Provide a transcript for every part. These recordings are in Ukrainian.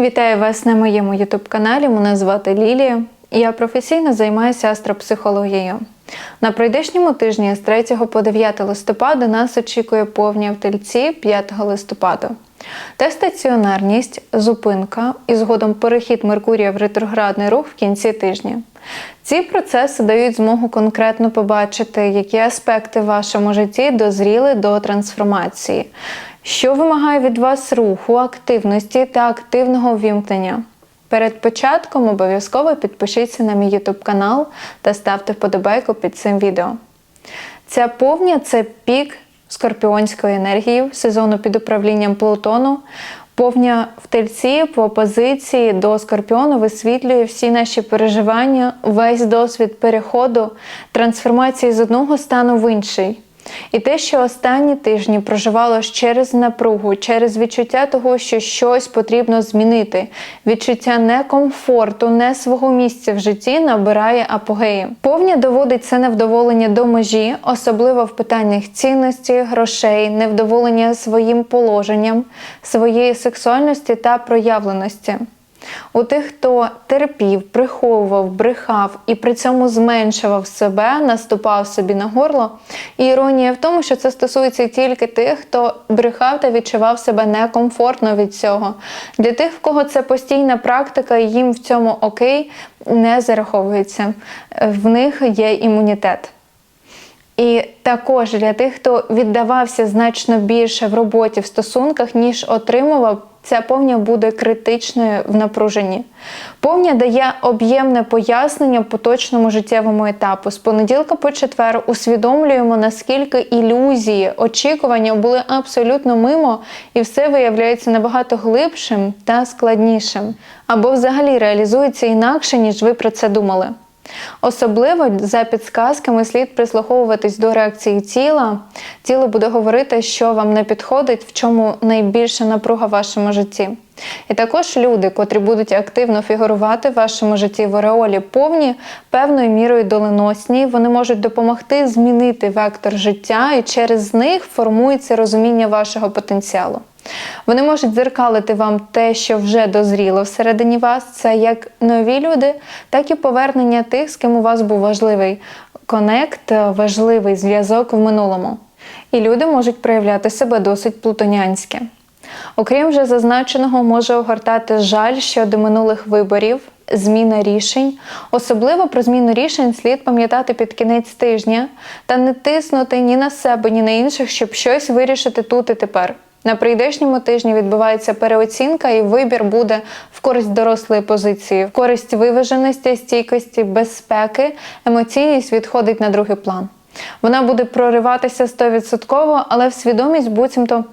Вітаю вас на моєму ютуб-каналі. Мене звати Лілія. і Я професійно займаюся астропсихологією. На пройдешньому тижні з 3 по 9 листопада нас очікує повня в тельці 5 листопада. Та стаціонарність, зупинка і згодом перехід Меркурія в ретроградний рух в кінці тижня. Ці процеси дають змогу конкретно побачити, які аспекти в вашому житті дозріли до трансформації, що вимагає від вас руху, активності та активного ввімкнення. Перед початком обов'язково підпишіться на мій YouTube канал та ставте вподобайку під цим відео. Ця повня це пік скорпіонської енергії сезону під управлінням Плутону. Повня в тельці по опозиції до скорпіону висвітлює всі наші переживання, весь досвід переходу, трансформації з одного стану в інший. І те, що останні тижні проживало через напругу, через відчуття того, що щось потрібно змінити, відчуття некомфорту, не свого місця в житті набирає апогеї. Повня доводить це невдоволення до межі, особливо в питаннях цінності, грошей, невдоволення своїм положенням, своєї сексуальності та проявленості. У тих, хто терпів, приховував, брехав і при цьому зменшував себе, наступав собі на горло. І іронія в тому, що це стосується тільки тих, хто брехав та відчував себе некомфортно від цього. Для тих, в кого це постійна практика, і їм в цьому окей, не зараховується. В них є імунітет. І також для тих, хто віддавався значно більше в роботі в стосунках, ніж отримував, ця повня буде критичною в напруженні. Повня дає об'ємне пояснення поточному життєвому етапу. З понеділка по четвер усвідомлюємо, наскільки ілюзії, очікування були абсолютно мимо, і все виявляється набагато глибшим та складнішим, або взагалі реалізується інакше, ніж ви про це думали. Особливо за підсказками слід прислуховуватись до реакції тіла. Тіло буде говорити, що вам не підходить, в чому найбільша напруга в вашому житті. І також люди, котрі будуть активно фігурувати в вашому житті в ореолі повні, певною мірою доленосні, вони можуть допомогти змінити вектор життя, і через них формується розуміння вашого потенціалу. Вони можуть дзеркалити вам те, що вже дозріло всередині вас. Це як нові люди, так і повернення тих, з ким у вас був важливий конект, важливий зв'язок в минулому. І люди можуть проявляти себе досить плутонянськи. Окрім вже зазначеного, може огортати жаль щодо минулих виборів, зміна рішень. Особливо про зміну рішень слід пам'ятати під кінець тижня та не тиснути ні на себе, ні на інших, щоб щось вирішити тут і тепер. На прийдешньому тижні відбувається переоцінка, і вибір буде в користь дорослої позиції, в користь виваженості, стійкості, безпеки. Емоційність відходить на другий план. Вона буде прориватися 100%, але в свідомість буцімто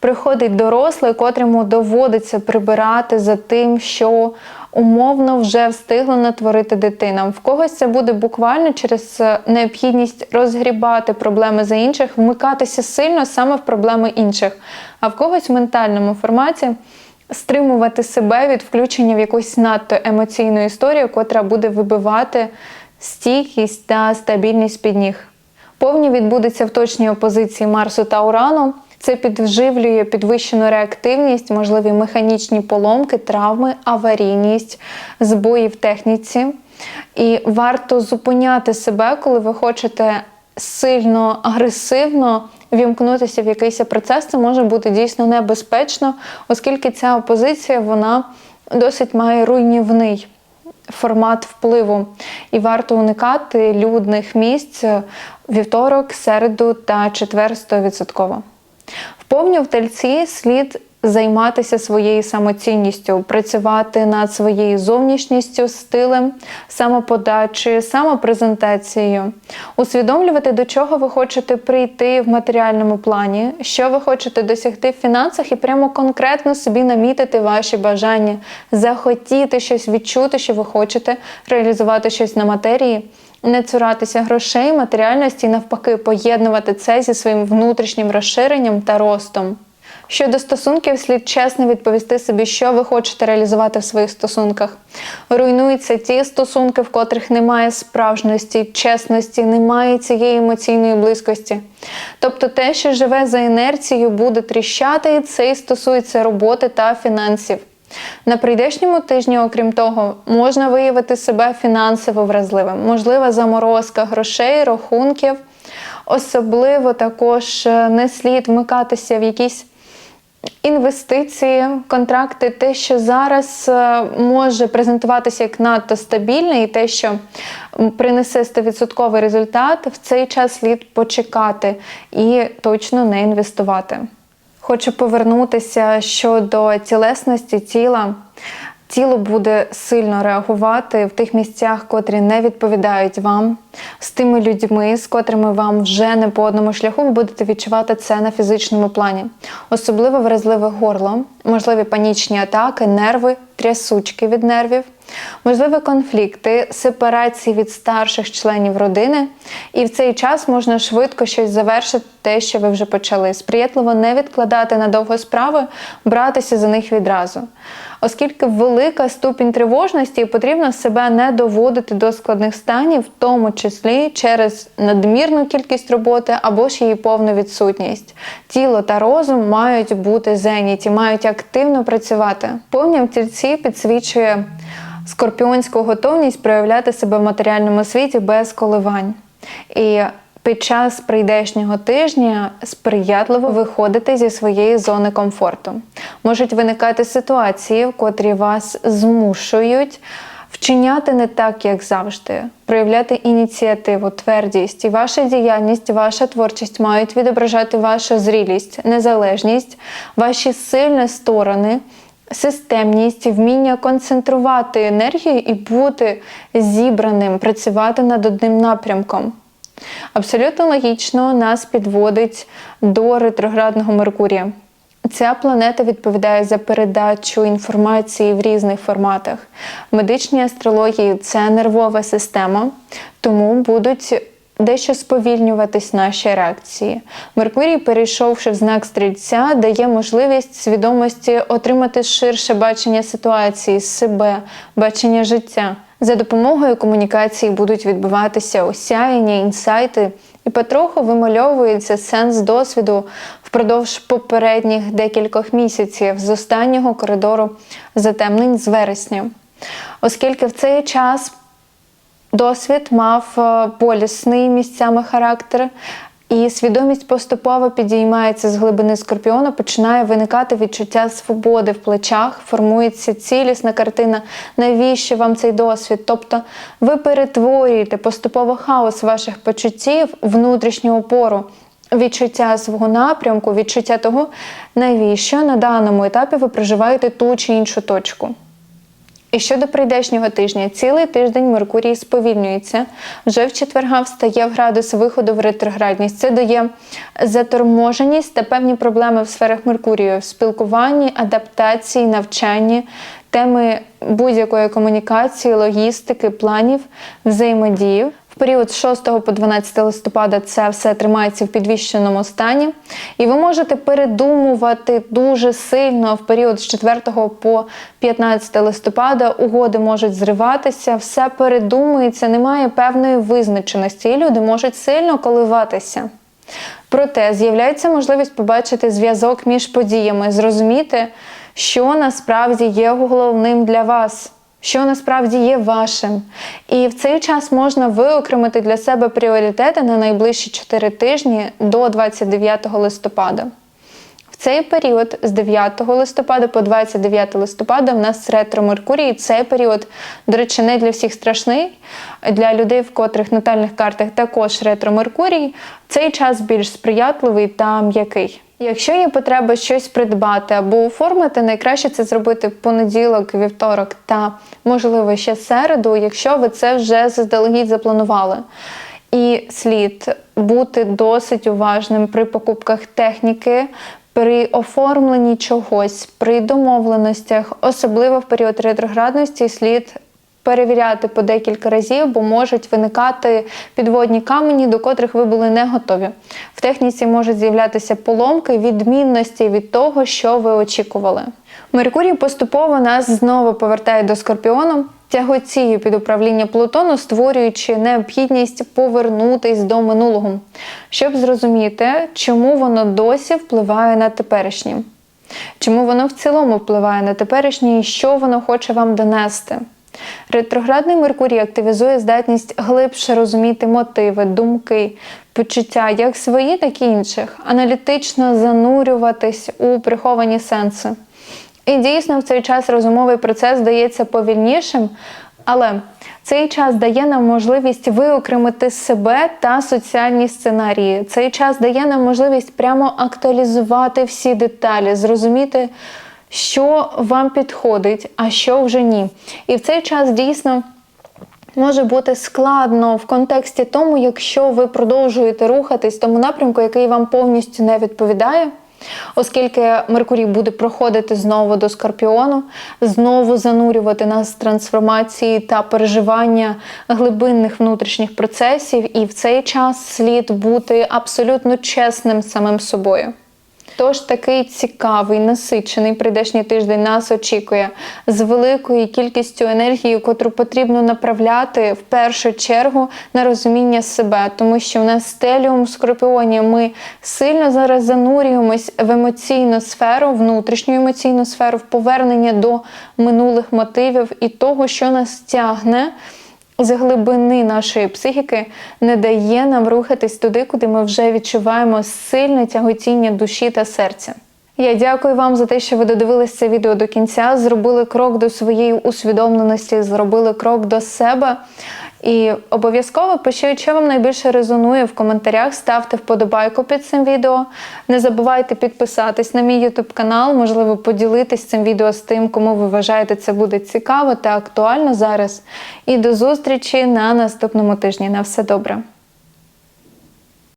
приходить дорослий, котрому доводиться прибирати за тим, що умовно вже встигла натворити дитина. В когось це буде буквально через необхідність розгрібати проблеми за інших, вмикатися сильно саме в проблеми інших, а в когось в ментальному форматі. Стримувати себе від включення в якусь надто емоційну історію, котра буде вибивати стійкість та стабільність під ніг. Повні відбудеться в точній опозиції Марсу та Урану. Це підживлює підвищену реактивність, можливі механічні поломки, травми, аварійність, збої в техніці. І варто зупиняти себе, коли ви хочете сильно агресивно вімкнутися в якийсь процес. Це може бути дійсно небезпечно, оскільки ця опозиція вона досить має руйнівний формат впливу. І варто уникати людних місць вівторок, середу та четвер 100%. Вповню в тельці слід займатися своєю самоцінністю, працювати над своєю зовнішністю, стилем, самоподачею, самопрезентацією, усвідомлювати, до чого ви хочете прийти в матеріальному плані, що ви хочете досягти в фінансах, і прямо конкретно собі намітити ваші бажання, захотіти щось відчути, що ви хочете, реалізувати щось на матерії. Не цуратися грошей, матеріальності і навпаки поєднувати це зі своїм внутрішнім розширенням та ростом. Щодо стосунків, слід чесно відповісти собі, що ви хочете реалізувати в своїх стосунках. Руйнуються ті стосунки, в котрих немає справжності, чесності, немає цієї емоційної близькості. Тобто те, що живе за інерцією, буде тріщати, і це і стосується роботи та фінансів. На прийдешньому тижні, окрім того, можна виявити себе фінансово вразливим, можлива заморозка грошей, рахунків. Особливо також е, не слід вмикатися в якісь інвестиції, контракти, те, що зараз е, може презентуватися як надто стабільне, і те, що принесе 100% результат, в цей час слід почекати і точно не інвестувати. Хочу повернутися щодо цілесності тіла. Тіло буде сильно реагувати в тих місцях, котрі не відповідають вам, з тими людьми, з котрими вам вже не по одному шляху, ви будете відчувати це на фізичному плані. Особливо вразливе горло, можливі панічні атаки, нерви, трясучки від нервів, можливі конфлікти, сепарації від старших членів родини. І в цей час можна швидко щось завершити, те, що ви вже почали. Сприятливо не відкладати на довго справи, братися за них відразу. Оскільки велика ступінь тривожності, потрібно себе не доводити до складних станів, в тому числі через надмірну кількість роботи або ж її повну відсутність. Тіло та розум мають бути зайняті, мають активно працювати. Повня в тільці підсвічує скорпіонську готовність проявляти себе в матеріальному світі без коливань. І під час прийдешнього тижня сприятливо виходити зі своєї зони комфорту. Можуть виникати ситуації, в котрі вас змушують вчиняти не так, як завжди, проявляти ініціативу, твердість і ваша діяльність, ваша творчість мають відображати вашу зрілість, незалежність, ваші сильні сторони. Системність, вміння концентрувати енергію і бути зібраним, працювати над одним напрямком. Абсолютно логічно нас підводить до ретроградного Меркурія. Ця планета відповідає за передачу інформації в різних форматах. В медичній астрології це нервова система, тому будуть дещо сповільнюватись наші реакції. Меркурій, перейшовши в знак стрільця, дає можливість свідомості отримати ширше бачення ситуації, себе, бачення життя. За допомогою комунікації будуть відбуватися осяяння, інсайти, і потроху вимальовується сенс досвіду впродовж попередніх декількох місяців з останнього коридору затемнень з вересня. Оскільки в цей час досвід мав е, болісний місцями характер, і свідомість поступово підіймається з глибини скорпіона, починає виникати відчуття свободи в плечах, формується цілісна картина, навіщо вам цей досвід. Тобто ви перетворюєте поступово хаос ваших почуттів, внутрішню опору, відчуття свого напрямку, відчуття того, навіщо на даному етапі ви проживаєте ту чи іншу точку. І щодо прийдешнього тижня, цілий тиждень Меркурій сповільнюється. Вже в четверга встає в градус виходу в ретроградність. Це дає заторможеність та певні проблеми в сферах Меркурію, в спілкуванні, адаптації, навчанні, теми будь-якої комунікації, логістики, планів, взаємодії. В період з 6 по 12 листопада це все тримається в підвищеному стані, і ви можете передумувати дуже сильно в період з 4 по 15 листопада. Угоди можуть зриватися, все передумується, немає певної визначеності, і люди можуть сильно коливатися. Проте з'являється можливість побачити зв'язок між подіями, зрозуміти, що насправді є головним для вас що насправді є вашим. І в цей час можна виокремити для себе пріоритети на найближчі 4 тижні до 29 листопада. В цей період з 9 листопада по 29 листопада в нас ретро Меркурій. Цей період, до речі, не для всіх страшний. Для людей, в котрих натальних картах також ретро Меркурій. Цей час більш сприятливий та м'який. Якщо є потреба щось придбати або оформити, найкраще це зробити понеділок, вівторок та, можливо, ще середу, якщо ви це вже заздалегідь запланували. І слід бути досить уважним при покупках техніки, при оформленні чогось, при домовленостях, особливо в період ретроградності, слід перевіряти по декілька разів, бо можуть виникати підводні камені, до котрих ви були не готові. В техніці можуть з'являтися поломки, відмінності від того, що ви очікували. Меркурій поступово нас знову повертає до скорпіону, тягоцією під управління Плутону, створюючи необхідність повернутись до минулого, щоб зрозуміти, чому воно досі впливає на теперішнє. Чому воно в цілому впливає на теперішнє і що воно хоче вам донести? Ретроградний Меркурій активізує здатність глибше розуміти мотиви, думки, почуття, як свої, так і інших, аналітично занурюватись у приховані сенси. І дійсно в цей час розумовий процес здається повільнішим, але цей час дає нам можливість виокремити себе та соціальні сценарії. Цей час дає нам можливість прямо актуалізувати всі деталі, зрозуміти, що вам підходить, а що вже ні. І в цей час дійсно. Може бути складно в контексті тому, якщо ви продовжуєте рухатись тому напрямку, який вам повністю не відповідає, оскільки Меркурій буде проходити знову до Скорпіону, знову занурювати нас в трансформації та переживання глибинних внутрішніх процесів, і в цей час слід бути абсолютно чесним самим собою. Тож такий цікавий, насичений прийдешній тиждень нас очікує. З великою кількістю енергії, котру потрібно направляти в першу чергу на розуміння себе, тому що в нас стеліум скорпіоні. Ми сильно зараз занурюємось в емоційну сферу, внутрішню емоційну сферу, в повернення до минулих мотивів і того, що нас тягне з глибини нашої психіки не дає нам рухатись туди, куди ми вже відчуваємо сильне тяготіння душі та серця. Я дякую вам за те, що ви додивились це відео до кінця, зробили крок до своєї усвідомленості, зробили крок до себе. І обов'язково пишіть, що вам найбільше резонує в коментарях. Ставте вподобайку під цим відео. Не забувайте підписатись на мій YouTube канал, можливо, поділитись цим відео з тим, кому ви вважаєте це буде цікаво та актуально зараз. І до зустрічі на наступному тижні. На все добре!